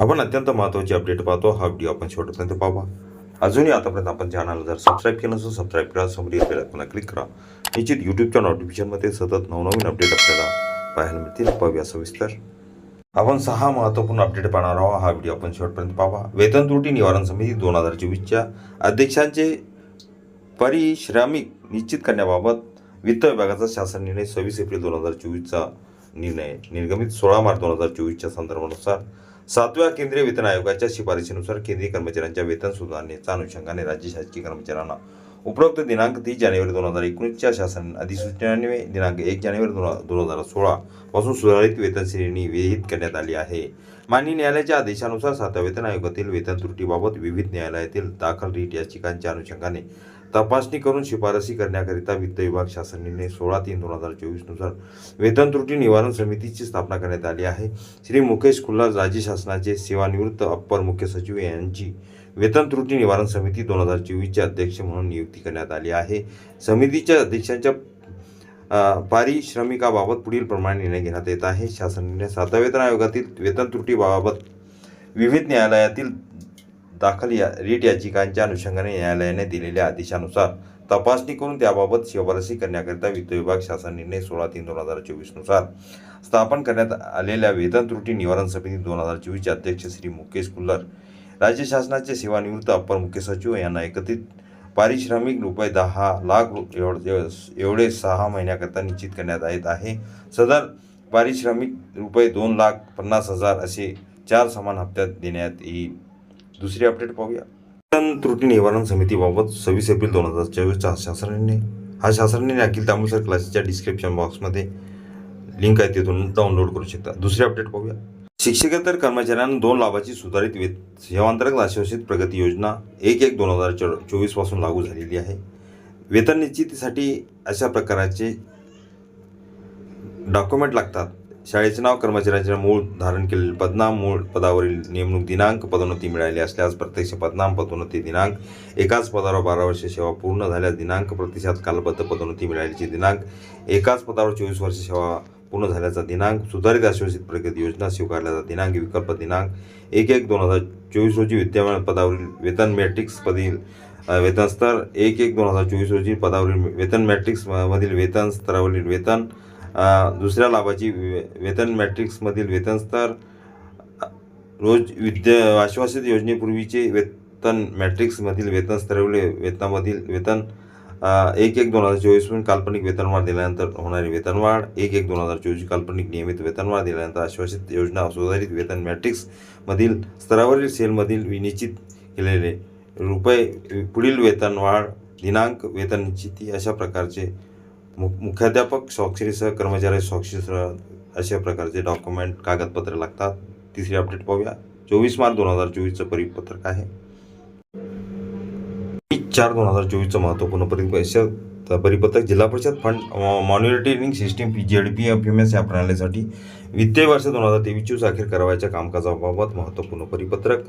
आपण अत्यंत महत्त्वाची अपडेट पाहतो. हा व्हिडिओ आपण शेवटपर्यंत पाहा. अजूनही आतापर्यंत आपण चॅनलला जर सबस्क्राईब केलं नसेल सबस्क्राईब करा. समोर बेल आयकॉनला क्लिक करा. निश्चित यूट्यूबच्या नोटिफिकेशनमध्ये सतत नवनवीन अपडेट आपल्याला पाहायला मिळतील. पाहूया सविस्तर. आपण सहा महत्त्वपूर्ण अपडेट पाहणार आहोत. हा व्हिडिओ आपण शेवटपर्यंत पाहा. वेतन त्रुटी निवारण समिती दोन हजार चोवीसच्या अध्यक्षांचे परिश्रमिक निश्चित करण्याबाबत वित्त विभागाचा शासन निर्णय सव्वीस एप्रिल दोन हजार चोवीसचा निर्णय. निर्गमित सोळा मार्च दोन हजार चोवीसच्या संदर्भानुसार सातव्या केंद्रीय वेतन आयोगाच्या शिफारशीनुसार केंद्रीय कर्मचाऱ्यांच्या वेतन सुधारणेच्या अनुषंगाने राज्य शासकीय कर्मचाऱ्यांना उपरोक्त दिनांक तीस जानेवारी दोन हजार एकोणीसच्या शासन अधिसूचनेने दिनांक एक जानेवारी दोन दोन हजार सोळा पासून सुधारित वेतन श्रेणी विहित करण्यात आली आहे. माननीय न्यायालयाच्या आदेशानुसार सातव्या वेतन आयोगातील वेतन त्रुटीबाबत विविध न्यायालयातील दाखल रीट याचिकांच्या अनुषंगाने तपासणी करून शिफारसी करण्याकरिता वित्त विभाग शासन निर्णय सोळा तीन दोन हजार चोवीसनुसार वेतन त्रुटी निवारण समितीची स्थापना करण्यात आली आहे. श्री मुकेश खुल्ला राज्य शासनाचे सेवानिवृत्त अप्पर मुख्य सचिव यांची वेतन त्रुटी निवारण समिती दोन हजार चोवीसचे अध्यक्ष म्हणून नियुक्ती करण्यात आली आहे. समितीच्या अध्यक्षांच्या पारिश्रमिकाबाबत पुढील प्रमाणे निर्णय घेण्यात येत आहे. शासन निर्णय सातव्या वेतन आयोगातील वेतन त्रुटीबाबत विविध न्यायालयातील दाखल या रीट याचिकांच्या अनुषंगाने न्यायालयाने दिलेल्या आदेशानुसार तपासणी करून त्याबाबत शिफारसी करण्याकरिता वित्त विभाग शासन निर्णय सोळा तीन दोन हजार चोवीसनुसार स्थापन करण्यात आलेल्या वेतन त्रुटी निवारण समिती दोन हजार चोवीसचे अध्यक्ष श्री मुकेश कुल्लर राज्य शासनाचे सेवानिवृत्त अप्पर मुख्य सचिव यांना एकत्रित पारिश्रमिक रुपये दहा लाख एवढे सहा महिन्याकरता निश्चित करण्यात येत आहे. सदर पारिश्रमिक रुपये दोन लाख पन्नास हजार असे चार समान हप्त्यात देण्यात येईल. दुसरी अपडेट पाहूया. वेतन त्रुटी निवारण समितीबाबत सव्वीस एप्रिल दोन हजार चोवीसच्या शासनाने हा शासनाने अखिल तांबूसर क्लासेसच्या डिस्क्रिप्शन बॉक्समध्ये लिंक आहे तिथून डाउनलोड करू शकता. दुसरी अपडेट पाहूया. शिक्षकेतर कर्मचाऱ्यांना दोन लाभाची सुधारित वेत सेवांतर्गत आश्वासित प्रगती योजना एक एक दोन हजार चो चोवीसपासून लागू झालेली आहे. वेतन निश्चितीसाठी अशा प्रकारचे डॉक्युमेंट लागतात. शाळेचे नाव कर्मचाऱ्यांचे मूळ धारण केलेले पदनाम मूळ पदावरील नेमणूक दिनांक पदोन्नती मिळाली असल्यास प्रत्यक्ष पदनाम पदोन्नती दिनांक एकाच पदावर बारा वर्ष सेवा पूर्ण झाल्यास दिनांक प्रतिसाद कालबद्ध पदोन्नती मिळाल्याची दिनांक एकाच पदावर चोवीस वर्ष सेवा पूर्ण झाल्याचा दिनांक सुधारित आश्वासित प्रगती योजना स्वीकारल्याचा दिनांक विकल्प दिनांक एक एक दोन हजार चोवीस रोजी विद्यमान पदावरील वेतन मॅट्रिक्स पदील वेतन स्तर एक एक दोन हजार चोवीस रोजी पदावरील वेतन मॅट्रिक्स मधील वेतन स्तरावरील वेतन दुसऱ्या लाभाची वे- वेतन मॅट्रिक्समधील वेतन स्तर रोज विद्या आश्वासित योजनेपूर्वीचे वेतन मॅट्रिक्समधील वेतन स्तरावरील वेतनामधील वेतन एक एक दोन हजार चोवीसपासून काल्पनिक वेतनवाढ दिल्यानंतर होणारी वेतनवाढ एक एक दोन हजार चोवीस काल्पनिक नियमित वेतनवाढ दिल्यानंतर आश्वासित योजना सुधारित वेतन मॅट्रिक्समधील स्तरावरील सेलमधील विनिश्चित केलेले रुपये पुढील वेतनवाढ दिनांक वेतन निश्चिती अशा प्रकारचे मु मुख्याध्यापक स्वाक्षरीसह कर्मचारी स्वाक्षरीसह अशा प्रकारचे डॉक्युमेंट कागदपत्र लागतात. तिसरी अपडेट पाहूया. चोवीस मार्च दोन हजार चोवीसचं परिपत्रक आहे. चार दोन हजार चोवीसचं महत्त्वपूर्ण परिपरिषद परिपत्रक जिल्हा परिषद fund monitoring system P G D P F M S या प्रणालीसाठी वित्तीय वर्ष दोन हजार तेवीस चोवीस अखेर करावयाच्या कामकाजाबाबत महत्त्वपूर्ण परिपत्रक.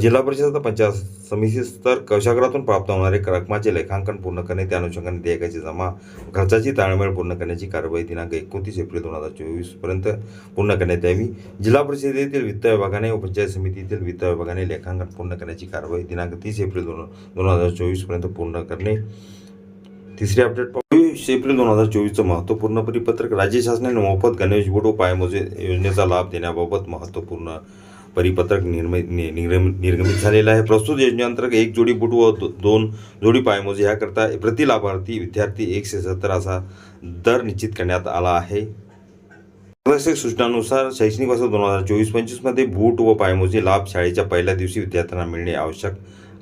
जिल्हा परिषद पंचायत समिती स्तर कशाग्रातून प्राप्त होणारे रकमाचे लेखांकन पूर्ण करणे त्या अनुषंगाने देयकाची जमा खर्चाची ताळमेळ पूर्ण करण्याची कारवाई दिनांक एकोणतीस एप्रिल दोन हजार चोवीसपर्यंत पूर्ण करण्यात यावी. जिल्हा परिषदेतील वित्त विभागाने व पंचायत समितीतील वित्त विभागाने लेखांकन पूर्ण करण्याची कारवाई दिनांक तीस एप्रिल दोन दोन हजार चोवीसपर्यंत पूर्ण करणे. तिसरी अपडेट चोवीस एप्रिल दोन हजार चोवीसचं महत्त्वपूर्ण परिपत्रक. राज्य शासनाने मोफत गणेश बोर्ड व पायमोजे योजनेचा लाभ देण्याबाबत महत्त्वपूर्ण परिपत्रक निर्मित नि- निर्गमित झालेलं आहे. प्रस्तुत योजनेअंतर्गत एक जोडी बूट व दोन जोडी पायमोजे ह्याकरता प्रति लाभार्थी विद्यार्थी एकशे सत्तर असा दर निश्चित करण्यात आला आहे. मार्गदर्शक सूचनानुसार शैक्षणिक वर्ष दोन हजार चोवीस पंचवीसमध्ये बूट व पायमोजे लाभ शाळेच्या पहिल्या दिवशी विद्यार्थ्यांना मिळणे आवश्यक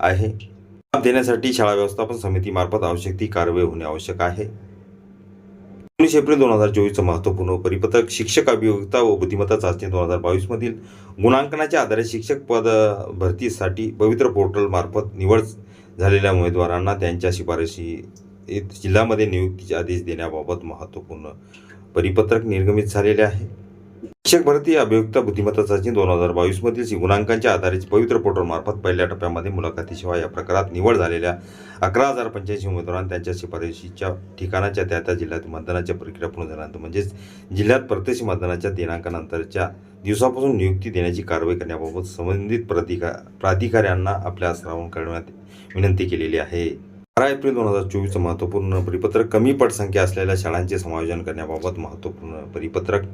आहे. देण्यासाठी शाळा व्यवस्थापन समितीमार्फत आवश्यक ती कारवाई होणे आवश्यक आहे. एकोणीस एप्रिल दोन हजार चोवीसचं महत्त्वपूर्ण परिपत्रक शिक्षक अभियोगता व बुद्धिमत्ता चाचणी दोन हजार बावीसमधील गुणांकनाच्या आधारे शिक्षक पद भरतीसाठी पवित्र पोर्टलमार्फत निवड झालेल्या उमेदवारांना त्यांच्या शिफारशी जिल्ह्यामध्ये नियुक्तीचे आदेश देण्याबाबत महत्त्वपूर्ण परिपत्रक निर्गमित झालेले आहे. शिक्षक भरती अभियुक्त बुद्धिमत्ता चाचणी दोन हजार बावीसमधील गुणांकांच्या आधारे पवित्र पोर्टलमार्फत पहिल्या टप्प्यामध्ये मुलाखतीशिवाय या प्रकारात निवड झालेल्या अकरा हजार पंच्याऐंशी उमेदवारांना त्यांच्या शिफारशीच्या ठिकाणाच्या त्या त्या जिल्ह्यात मतदानाच्या प्रक्रिया पूर्ण झाल्यानंतर म्हणजेच जिल्ह्यात प्रत्यक्ष मतदानाच्या दिनांकानंतरच्या दिवसापासून नियुक्ती देण्याची कारवाई करण्याबाबत संबंधित प्रतिका प्राधिकाऱ्यांना आपल्या श्रावण करण्यात विनंती केलेली आहे. बारा एप्रिल दोन हजार चोवीसचं महत्त्वपूर्ण परिपत्रक कमी पटसंख्या असलेल्या शाळांचे समायोजन करण्याबाबत महत्त्वपूर्ण परिपत्रक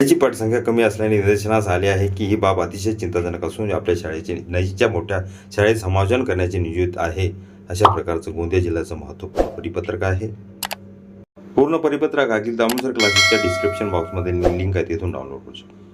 शाळेची पटसंख्या कमी असल्याने निदर्शनास आले आहे की ही बाब अतिशय चिंताजनक असून आपल्या शाळेचे नजीकच्या मोठ्या शाळेत समायोजन करण्याचे नियोजित आहे अशा प्रकारचं गोंदिया जिल्ह्याचं महत्त्वपूर्ण परिपत्रक आहे. पूर्ण परिपत्रक अखिल दामोदर क्लासेसच्या डिस्क्रिप्शन बॉक्समध्ये लिंक आहे तिथून डाउनलोड करू शकतो.